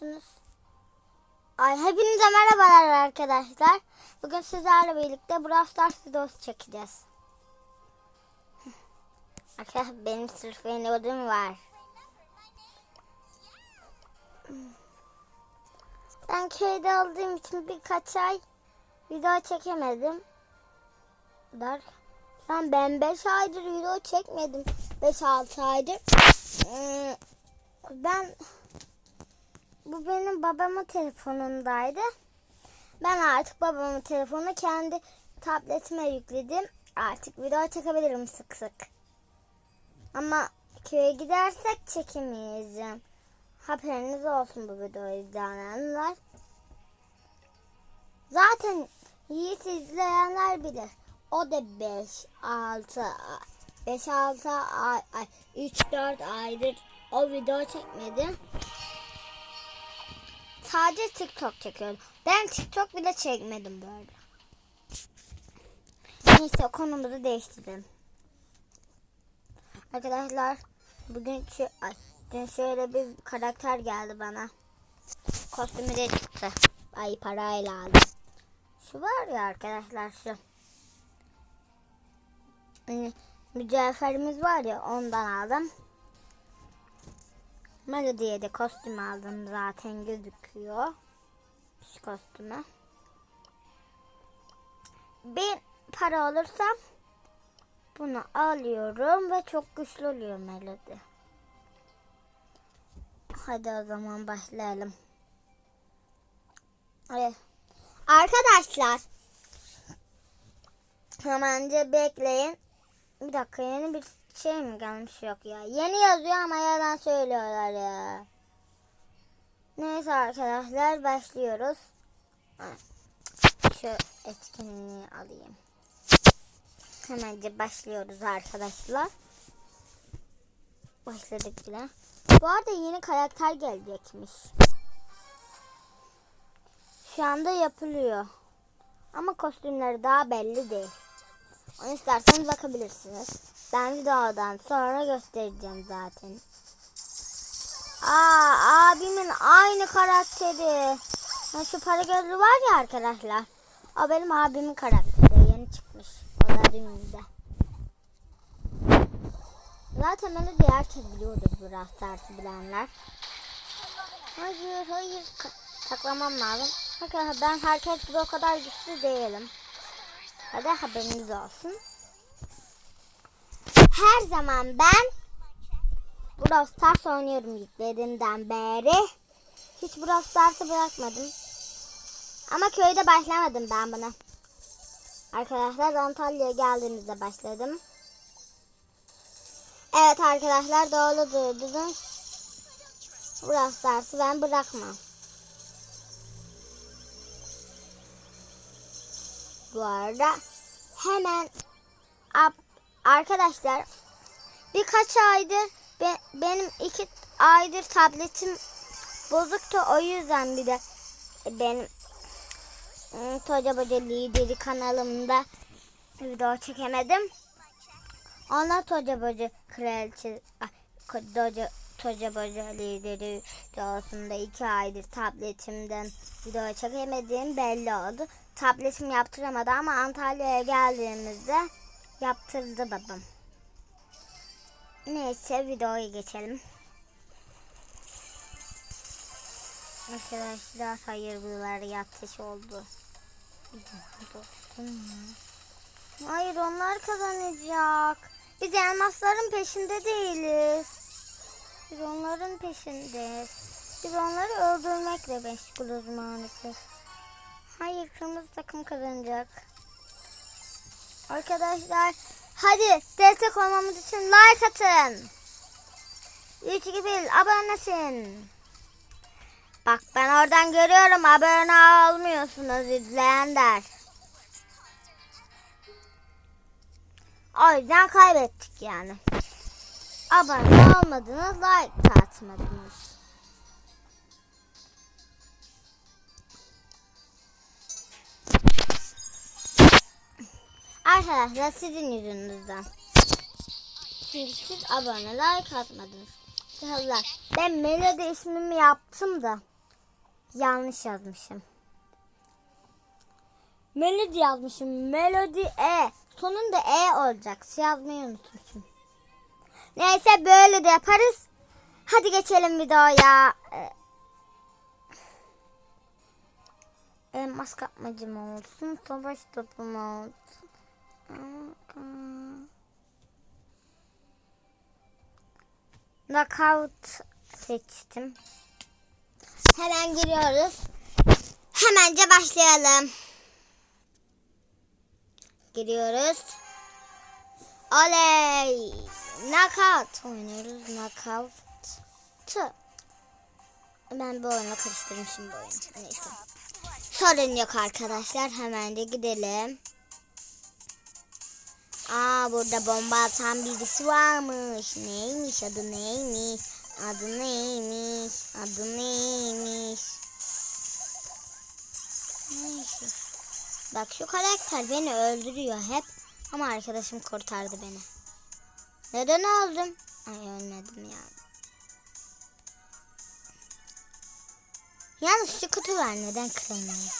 yapıyorsunuz? Ay hepinize merhabalar arkadaşlar. Bugün sizlerle birlikte Brawl Stars videosu çekeceğiz. Arkadaşlar benim sırf yeni ödüm var. Ben köyde olduğum için birkaç ay video çekemedim. Der. Ben ben 5 aydır video çekmedim. 5-6 aydır. Hmm, Ben bu benim babamın telefonundaydı. Ben artık babamın telefonu kendi tabletime yükledim. Artık video çekebilirim sık sık. Ama köye gidersek çekemeyeceğim. Haberiniz olsun bu videoyu izleyenler. Zaten Yiğit izleyenler bilir. O da 5, 6, 5, 6 ay, ay 3, 4 aydır o video çekmedi. Sadece TikTok çekiyorum. Ben TikTok bile çekmedim böyle. Neyse konumuzu değiştirelim. Arkadaşlar bugün şu, ay, dün şöyle bir karakter geldi bana. Kostümü de çıktı. Ay parayla aldım. Şu var ya arkadaşlar şu. Hani mücevherimiz var ya ondan aldım. Melody'ye de kostüm aldım zaten gözüküyor. Şu kostümü. Bir para alırsam bunu alıyorum ve çok güçlü oluyor Melody. Hadi o zaman başlayalım. Evet. Arkadaşlar Hemen bekleyin. Bir dakika yeni bir şey mi gelmiş yok ya. Yeni yazıyor ama yalan söylüyorlar ya. Neyse arkadaşlar başlıyoruz. Şu etkinliği alayım. Hemen başlıyoruz arkadaşlar. Başladık bile. Bu arada yeni karakter gelecekmiş. Şu anda yapılıyor. Ama kostümleri daha belli değil. Onu isterseniz bakabilirsiniz. Ben videodan sonra göstereceğim zaten. Aa abimin aynı karakteri. Ha, şu para gözlü var ya arkadaşlar. O benim abimin karakteri. Yeni çıkmış. O da düğünde. Zaten beni de herkes biliyordur bu rastlarsı bilenler. Hayır hayır. Saklamam lazım. Arkadaşlar ben herkes gibi o kadar güçlü değilim. Hadi haberiniz olsun. Her zaman ben Brawl Stars oynuyorum yüklediğimden beri. Hiç Brawl Stars'ı bırakmadım. Ama köyde başlamadım ben buna. Arkadaşlar Antalya'ya geldiğimizde başladım. Evet arkadaşlar doğru duydunuz. Brawl Stars'ı ben bırakmam. Bu arada hemen ap- arkadaşlar birkaç aydır be- benim iki aydır tabletim bozuktu o yüzden bir de benim ım, Toca Boca Lideri kanalımda video çekemedim. Ona Toca Boca Kraliçe ah, Toca, Toca Boca Lideri videosunda iki aydır tabletimden video çekemediğim belli oldu. Tabletim yaptıramadı ama Antalya'ya geldiğimizde yaptırdı babam. Neyse videoya geçelim. Arkadaşlar hayır buralar yatış oldu. Hayır onlar kazanacak. Biz elmasların peşinde değiliz. Biz onların peşindeyiz. Biz onları öldürmekle meşgulüz maalesef. Hayır kırmızı takım kazanacak. Arkadaşlar hadi destek olmamız için like atın. 3 2 1 abonesin. Bak ben oradan görüyorum abone olmuyorsunuz izleyenler. O yüzden kaybettik yani. Abone olmadınız, like atmadınız. Arkadaşlar sizin yüzünüzden. Çünkü siz abone like atmadınız. Arkadaşlar ben Melody ismimi yaptım da yanlış yazmışım. Melodi yazmışım. Melodi E. Sonunda E olacak. Yazmayı unutmuşum. Neyse böyle de yaparız. Hadi geçelim videoya. Ee, Elmas kapmacı mı olsun? Savaş topu mu olsun? Knockout seçtim. Hemen giriyoruz. Hemence başlayalım. Giriyoruz. Oley! Knockout oynuyoruz. Knockout. Tı. Ben bu oyunu karıştırmışım bu oyunu. Neyse. Sorun yok arkadaşlar. Hemen de gidelim. Aa burada bomba atan birisi varmış. Neymiş adı neymiş? Adı neymiş? Adı neymiş? Neyse. Bak şu karakter beni öldürüyor hep. Ama arkadaşım kurtardı beni. Neden öldüm? Ay ölmedim yani. Yalnız şu kutular neden kırılmıyor?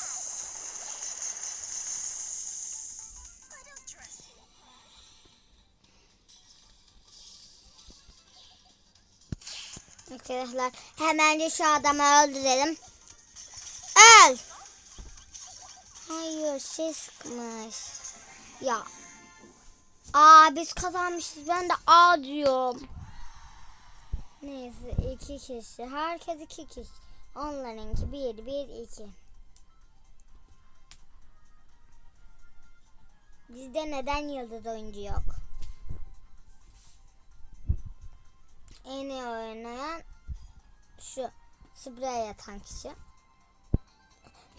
Arkadaşlar hemen de şu adamı öldürelim. Öl! Hayır şey sıkmış. Ya. Aa biz kazanmışız. Ben de A diyorum. Neyse iki kişi. Herkes iki kişi. Onlarınki bir, bir, iki. Bizde neden yıldız oyuncu yok? En iyi oynayan şu sprey yatan kişi.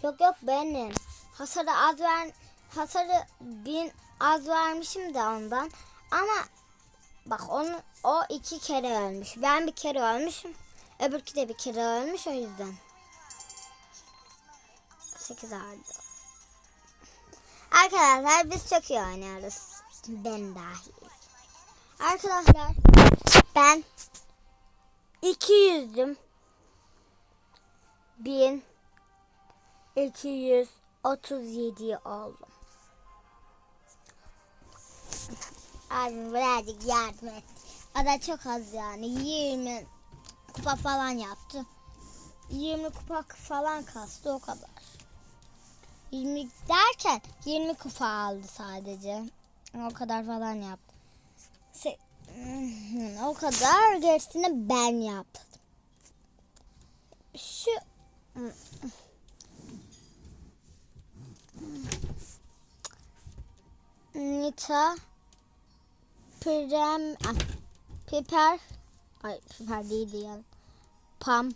Yok yok benim. Hasarı az ver, hasarı bin az vermişim de ondan. Ama bak onu o iki kere ölmüş. Ben bir kere ölmüşüm. Öbürkü de bir kere ölmüş o yüzden. 8 ardı. Arkadaşlar biz çok iyi oynuyoruz. Ben dahil. Arkadaşlar ben 200'düm. 1000 237 oldum. Abim birazcık yardım et. O da çok az yani. 20 kupa falan yaptı. 20 kupa falan kastı o kadar. 20 derken 20 kupa aldı sadece. O kadar falan yaptı. O kadar gerisini ben yaptım. Şu Nita Prem ah, Piper Ay Piper değildi yani. Pam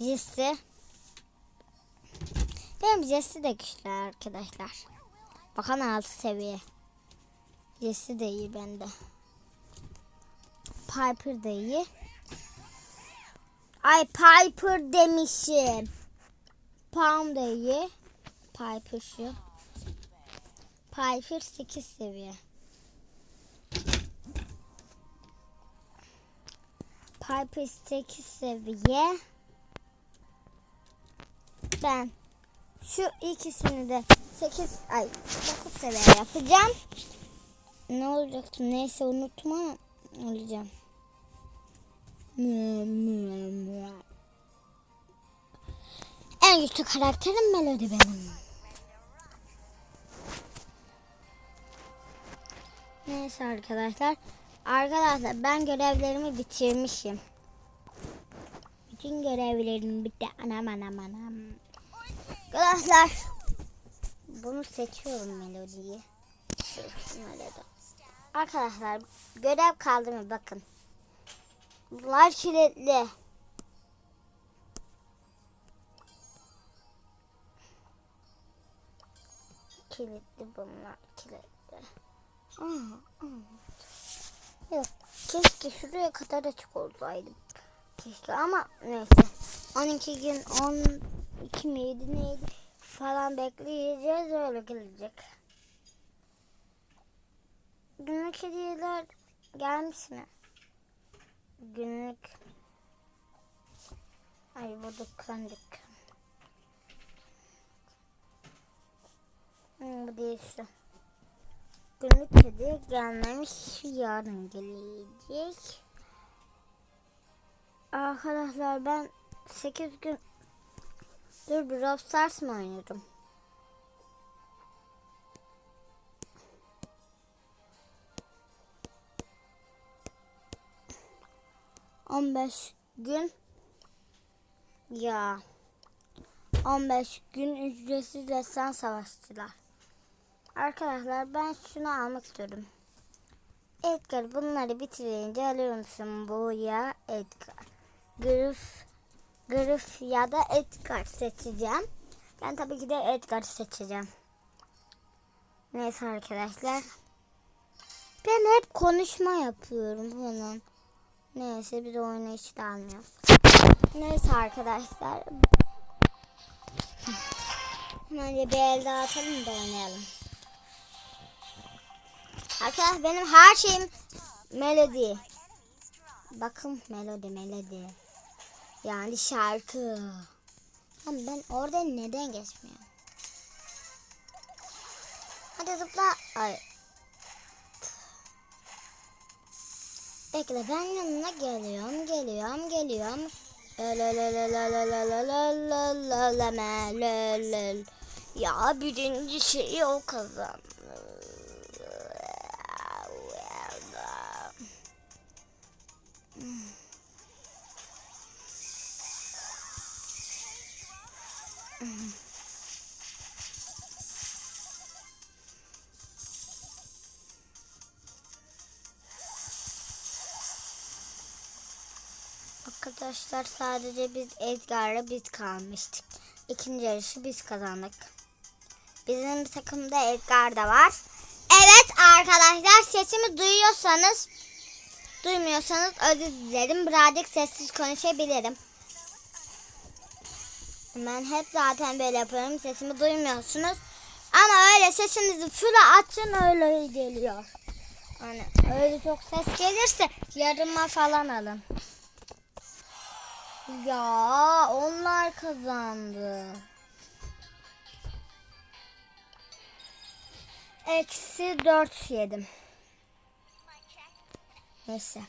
Jesse Benim Jesse de güçlü arkadaşlar. Bakın altı seviye. Jesse de iyi bende. Piper da. Ay Piper demişim. Pam da. Piper şu. Piper 8 seviye. Piper 8 seviye. Ben şu ikisini de 8 ay 9 seviye yapacağım. Ne olacaktı? Neyse unuttum ama olacağım. En güçlü karakterim Melody benim. Neyse arkadaşlar. Arkadaşlar ben görevlerimi bitirmişim. Bütün görevlerim bitti. Anam anam anam. Arkadaşlar. Bunu seçiyorum melodiyi. Arkadaşlar görev kaldı mı bakın. Bunlar kilitli. Kilitli bunlar kilitli. Yok keşke şuraya kadar açık olsaydım. Keşke ama neyse. 12 gün 12 miydi neydi falan bekleyeceğiz öyle gelecek. Günlük hediyeler gelmiş mi? günlük ay burada kandık. Hmm, bu değilse. Günlük kedi gelmemiş. Yarın gelecek. Arkadaşlar ben 8 gün Dur Brawl Stars mı oynadım? 15 gün ya 15 gün ücretsiz desen savaşçılar. Arkadaşlar ben şunu almak istiyorum. Edgar bunları bitirince alıyor musun bu ya Edgar? Griff, Griff ya da Edgar seçeceğim. Ben tabii ki de Edgar seçeceğim. Neyse arkadaşlar. Ben hep konuşma yapıyorum bunun. Neyse biz oyunu hiç de almıyoruz. Neyse arkadaşlar. Hemen bir el daha atalım da oynayalım. Arkadaşlar benim her şeyim melodi. Bakın melodi melodi. Yani şarkı. Ama ben orada neden geçmiyorum? Hadi zıpla. Ay. Bekle ben yanına geliyorum, geliyorum, geliyorum. Ya birinci şeyi o kazandı. Arkadaşlar sadece biz Edgar'la biz kalmıştık. İkinci yarışı biz kazandık. Bizim takımda Edgar da var. Evet arkadaşlar sesimi duyuyorsanız duymuyorsanız özür dilerim. Birazcık sessiz konuşabilirim. Ben hep zaten böyle yapıyorum. Sesimi duymuyorsunuz. Ama öyle sesinizi füle açın öyle geliyor. Yani öyle çok ses gelirse yarıma falan alın. Ya onlar kazandı. Eksi dört yedim. Neyse.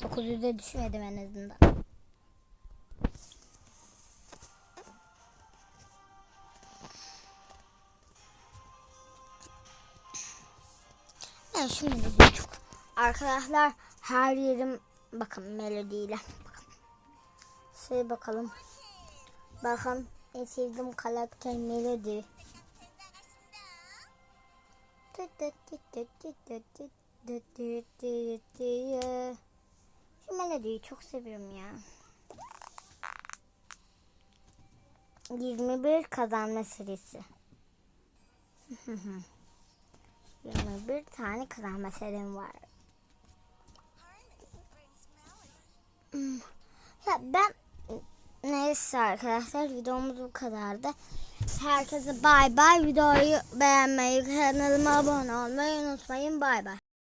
900'e düşmedim en azından. Ben şimdi buçuk. Arkadaşlar her yerim bakın melodiyle. Şey bakalım. Bakın en sevdiğim karakter melodi. Şu melodiyi çok seviyorum ya. 21 kazanma serisi. 21 tane kazanma serim var. Hmm. Ya ben neyse arkadaşlar videomuz bu kadardı. Herkese bay bay. Videoyu beğenmeyi, kanalıma abone olmayı unutmayın. Bay bay.